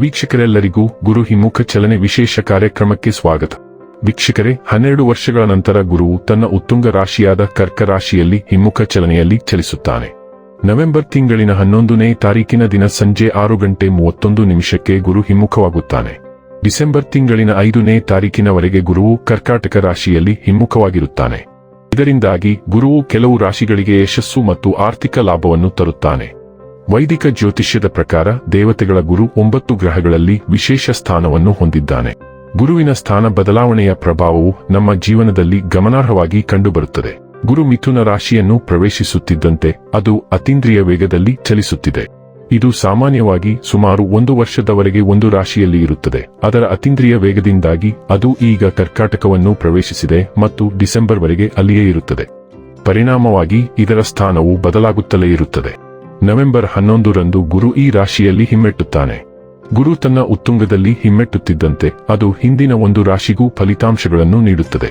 ವೀಕ್ಷಕರೆಲ್ಲರಿಗೂ ಗುರು ಹಿಮ್ಮುಖ ಚಲನೆ ವಿಶೇಷ ಕಾರ್ಯಕ್ರಮಕ್ಕೆ ಸ್ವಾಗತ. ವೀಕ್ಷಕರೇ, ಹನ್ನೆರಡು ವರ್ಷಗಳ ನಂತರ ಗುರುವು ತನ್ನ ಉತ್ತುಂಗ ರಾಶಿಯಾದ ಕರ್ಕ ರಾಶಿಯಲ್ಲಿ ಹಿಮ್ಮುಖ ಚಲನೆಯಲ್ಲಿ ಚಲಿಸುತ್ತಾನೆ. ನವೆಂಬರ್ ತಿಂಗಳಿನ ಹನ್ನೊಂದನೇ ತಾರೀಕಿನ ದಿನ ಸಂಜೆ ಆರು ಗಂಟೆ ಮೂವತ್ತೊಂದು ನಿಮಿಷಕ್ಕೆ ಗುರು ಹಿಮ್ಮುಖವಾಗುತ್ತಾನೆ ಡಿಸೆಂಬರ್ ತಿಂಗಳಿನ ಐದನೇ ತಾರೀಕಿನವರೆಗೆ ಗುರುವು ಕರ್ಕಾಟಕ ರಾಶಿಯಲ್ಲಿ ಹಿಮ್ಮುಖವಾಗಿರುತ್ತಾನೆ ಇದರಿಂದಾಗಿ ಗುರುವು ಕೆಲವು ರಾಶಿಗಳಿಗೆ ಯಶಸ್ಸು ಮತ್ತು ಆರ್ಥಿಕ ಲಾಭವನ್ನು ತರುತ್ತಾನೆ. ವೈದಿಕ ಜ್ಯೋತಿಷ್ಯದ ಪ್ರಕಾರ ದೇವತೆಗಳ ಗುರು ಒಂಬತ್ತು ಗ್ರಹಗಳಲ್ಲಿ ವಿಶೇಷ ಸ್ಥಾನವನ್ನು ಹೊಂದಿದ್ದಾನೆ. ಗುರುವಿನ ಸ್ಥಾನ ಬದಲಾವಣೆಯ ಪ್ರಭಾವವು ನಮ್ಮ ಜೀವನದಲ್ಲಿ ಗಮನಾರ್ಹವಾಗಿ ಕಂಡುಬರುತ್ತದೆ. ಗುರು ಮಿಥುನ ರಾಶಿಯನ್ನು ಪ್ರವೇಶಿಸುತ್ತಿದ್ದಂತೆ ಅದು ಅತೀಂದ್ರಿಯ ವೇಗದಲ್ಲಿ ಚಲಿಸುತ್ತಿದೆ. ಇದು ಸಾಮಾನ್ಯವಾಗಿ ಸುಮಾರು ಒಂದು ವರ್ಷದವರೆಗೆ ಒಂದು ರಾಶಿಯಲ್ಲಿ ಇರುತ್ತದೆ. ಅದರ ಅತೀಂದ್ರಿಯ ವೇಗದಿಂದಾಗಿ ಅದು ಈಗ ಕರ್ಕಾಟಕವನ್ನು ಪ್ರವೇಶಿಸಿದೆ ಮತ್ತು ಡಿಸೆಂಬರ್ವರೆಗೆ ಅಲ್ಲಿಯೇ ಇರುತ್ತದೆ. ಪರಿಣಾಮವಾಗಿ ಇದರ ಸ್ಥಾನವು ಬದಲಾಗುತ್ತಲೇ ಇರುತ್ತದೆ. ನವೆಂಬರ್ ಹನ್ನೊಂದರಂದು ಗುರು ಈ ರಾಶಿಯಲ್ಲಿ ಹಿಮ್ಮೆಟ್ಟುತ್ತಾನೆ. ಗುರು ತನ್ನ ಉತ್ತುಂಗದಲ್ಲಿ ಹಿಮ್ಮೆಟ್ಟುತ್ತಿದ್ದಂತೆ ಅದು ಹಿಂದಿನ ಒಂದು ರಾಶಿಗೂ ಫಲಿತಾಂಶಗಳನ್ನು ನೀಡುತ್ತದೆ.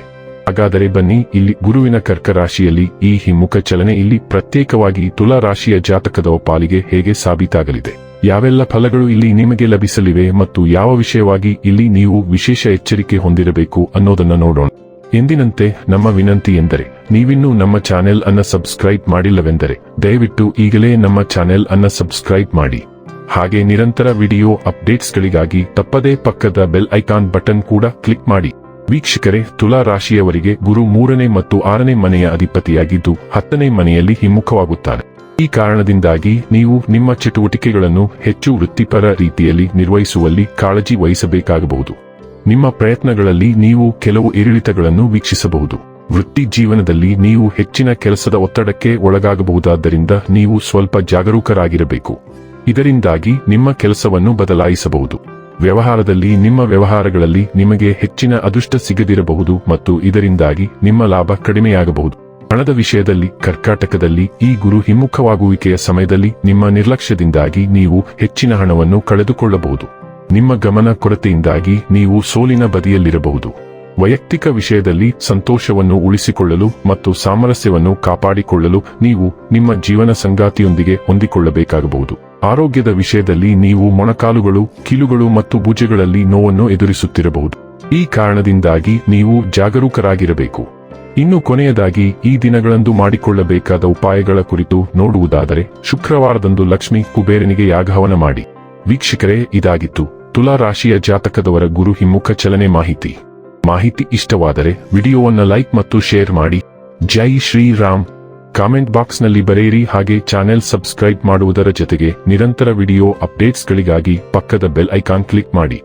ಹಾಗಾದರೆ ಬನ್ನಿ, ಇಲ್ಲಿ ಗುರುವಿನ ಕರ್ಕ ರಾಶಿಯಲ್ಲಿ ಈ ಹಿಮ್ಮುಖ ಚಲನೆ ಇಲ್ಲಿ ಪ್ರತ್ಯೇಕವಾಗಿ ತುಲಾ ರಾಶಿಯ ಜಾತಕದ ಪಾಲಿಗೆ ಹೇಗೆ ಸಾಬೀತಾಗಲಿದೆ? ಯಾವೆಲ್ಲ ಫಲಗಳು ಇಲ್ಲಿ ನಿಮಗೆ ಲಭಿಸಲಿವೆ ಮತ್ತು ಯಾವ ವಿಷಯವಾಗಿ ಇಲ್ಲಿ ನೀವು ವಿಶೇಷ ಎಚ್ಚರಿಕೆ ಹೊಂದಿರಬೇಕು ಅನ್ನೋದನ್ನ ನೋಡೋಣ. ಎಂದಿನಂತೆ ನಮ್ಮ ವಿನಂತಿ ಎಂದರೆ, ನೀವಿನ್ನೂ ನಮ್ಮ ಚಾನೆಲ್ ಅನ್ನ ಸಬ್ಸ್ಕ್ರೈಬ್ ಮಾಡಿಲ್ಲವೆಂದರೆ, ದಯವಿಟ್ಟು ಈಗಲೇ ನಮ್ಮ ಚಾನೆಲ್ ಅನ್ನ ಸಬ್ಸ್ಕ್ರೈಬ್ ಮಾಡಿ. ಹಾಗೆ ನಿರಂತರ ವಿಡಿಯೋ ಅಪ್ಡೇಟ್ಸ್ಗಳಿಗಾಗಿ ತಪ್ಪದೇ ಪಕ್ಕದ ಬೆಲ್ ಐಕಾನ್ ಬಟನ್ ಕೂಡ ಕ್ಲಿಕ್ ಮಾಡಿ. ವೀಕ್ಷಕರೇ, ತುಲಾ ರಾಶಿಯವರಿಗೆ ಗುರು ಮೂರನೇ ಮತ್ತು ಆರನೇ ಮನೆಯ ಅಧಿಪತಿಯಾಗಿದ್ದು, ಹತ್ತನೇ ಮನೆಯಲ್ಲಿ ಹಿಮ್ಮುಖವಾಗುತ್ತಾರೆ. ಈ ಕಾರಣದಿಂದಾಗಿ ನೀವು ನಿಮ್ಮ ಚಟುವಟಿಕೆಗಳನ್ನು ಹೆಚ್ಚು ವೃತ್ತಿಪರ ರೀತಿಯಲ್ಲಿ ನಿರ್ವಹಿಸುವಲ್ಲಿ ಕಾಳಜಿ ವಹಿಸಬೇಕಾಗಬಹುದು. ನಿಮ್ಮ ಪ್ರಯತ್ನಗಳಲ್ಲಿ ನೀವು ಕೆಲವು ಏರಿಳಿತಗಳನ್ನು ವೀಕ್ಷಿಸಬಹುದು. ವೃತ್ತಿ ಜೀವನದಲ್ಲಿ ನೀವು ಹೆಚ್ಚಿನ ಕೆಲಸದ ಒತ್ತಡಕ್ಕೆ ಒಳಗಾಗಬಹುದಾದ್ದರಿಂದ ನೀವು ಸ್ವಲ್ಪ ಜಾಗರೂಕರಾಗಿರಬೇಕು. ಇದರಿಂದಾಗಿ ನಿಮ್ಮ ಕೆಲಸವನ್ನು ಬದಲಾಯಿಸಬಹುದು. ವ್ಯವಹಾರದಲ್ಲಿ ನಿಮ್ಮ ವ್ಯವಹಾರಗಳಲ್ಲಿ ನಿಮಗೆ ಹೆಚ್ಚಿನ ಅದೃಷ್ಟ ಸಿಗದಿರಬಹುದು ಮತ್ತು ಇದರಿಂದಾಗಿ ನಿಮ್ಮ ಲಾಭ ಕಡಿಮೆಯಾಗಬಹುದು. ಹಣದ ವಿಷಯದಲ್ಲಿ, ಕರ್ಕಾಟಕದಲ್ಲಿ ಈ ಗುರು ಹಿಮ್ಮುಖವಾಗುವಿಕೆಯ ಸಮಯದಲ್ಲಿ ನಿಮ್ಮ ನಿರ್ಲಕ್ಷ್ಯದಿಂದಾಗಿ ನೀವು ಹೆಚ್ಚಿನ ಹಣವನ್ನು ಕಳೆದುಕೊಳ್ಳಬಹುದು. ನಿಮ್ಮ ಗಮನ ಕೊರತೆಯಿಂದಾಗಿ ನೀವು ಸೋಲಿನ ಬದಿಯಲ್ಲಿರಬಹುದು. ವೈಯಕ್ತಿಕ ವಿಷಯದಲ್ಲಿ ಸಂತೋಷವನ್ನು ಉಳಿಸಿಕೊಳ್ಳಲು ಮತ್ತು ಸಾಮರಸ್ಯವನ್ನು ಕಾಪಾಡಿಕೊಳ್ಳಲು ನೀವು ನಿಮ್ಮ ಜೀವನ ಸಂಗಾತಿಯೊಂದಿಗೆ ಹೊಂದಿಕೊಳ್ಳಬೇಕಾಗಬಹುದು. ಆರೋಗ್ಯದ ವಿಷಯದಲ್ಲಿ ನೀವು ಮೊಣಕಾಲುಗಳು, ಕೀಲುಗಳು ಮತ್ತು ಭುಜಗಳಲ್ಲಿ ನೋವನ್ನು ಎದುರಿಸುತ್ತಿರಬಹುದು. ಈ ಕಾರಣದಿಂದಾಗಿ ನೀವು ಜಾಗರೂಕರಾಗಿರಬೇಕು. ಇನ್ನು ಕೊನೆಯದಾಗಿ, ಈ ದಿನಗಳಂದು ಮಾಡಿಕೊಳ್ಳಬೇಕಾದ ಉಪಾಯಗಳ ಕುರಿತು ನೋಡುವುದಾದರೆ, ಶುಕ್ರವಾರದಂದು ಲಕ್ಷ್ಮಿ ಕುಬೇರನಿಗೆ ಯಾಗಹವನ ಮಾಡಿ. ವೀಕ್ಷಕರೇ, ಇದಾಗಿತ್ತು. ತುಲಾ ರಾಶಿಯ ಜಾತಕದವರ ಗುರು ಹಿಮ್ಮುಖ ಚಲನೆ ಮಾಹಿತಿ. ಮಾಹಿತಿ ಇಷ್ಟವಾದರೆ ವಿಡಿಯೋವನ್ನ ಲೈಕ್ ಮತ್ತು ಶೇರ್ ಮಾಡಿ. ಜೈ ಶ್ರೀರಾಮ್ ಕಾಮೆಂಟ್ ಬಾಕ್ಸ್ನಲ್ಲಿ ಬರೆಯಿರಿ. ಹಾಗೆ ಚಾನೆಲ್ ಸಬ್ಸ್ಕ್ರೈಬ್ ಮಾಡುವುದರ ಜೊತೆಗೆ ನಿರಂತರ ವಿಡಿಯೋ ಅಪ್ಡೇಟ್ಸ್ಗಳಿಗಾಗಿ ಪಕ್ಕದ ಬೆಲ್ ಐಕಾನ್ ಕ್ಲಿಕ್ ಮಾಡಿ.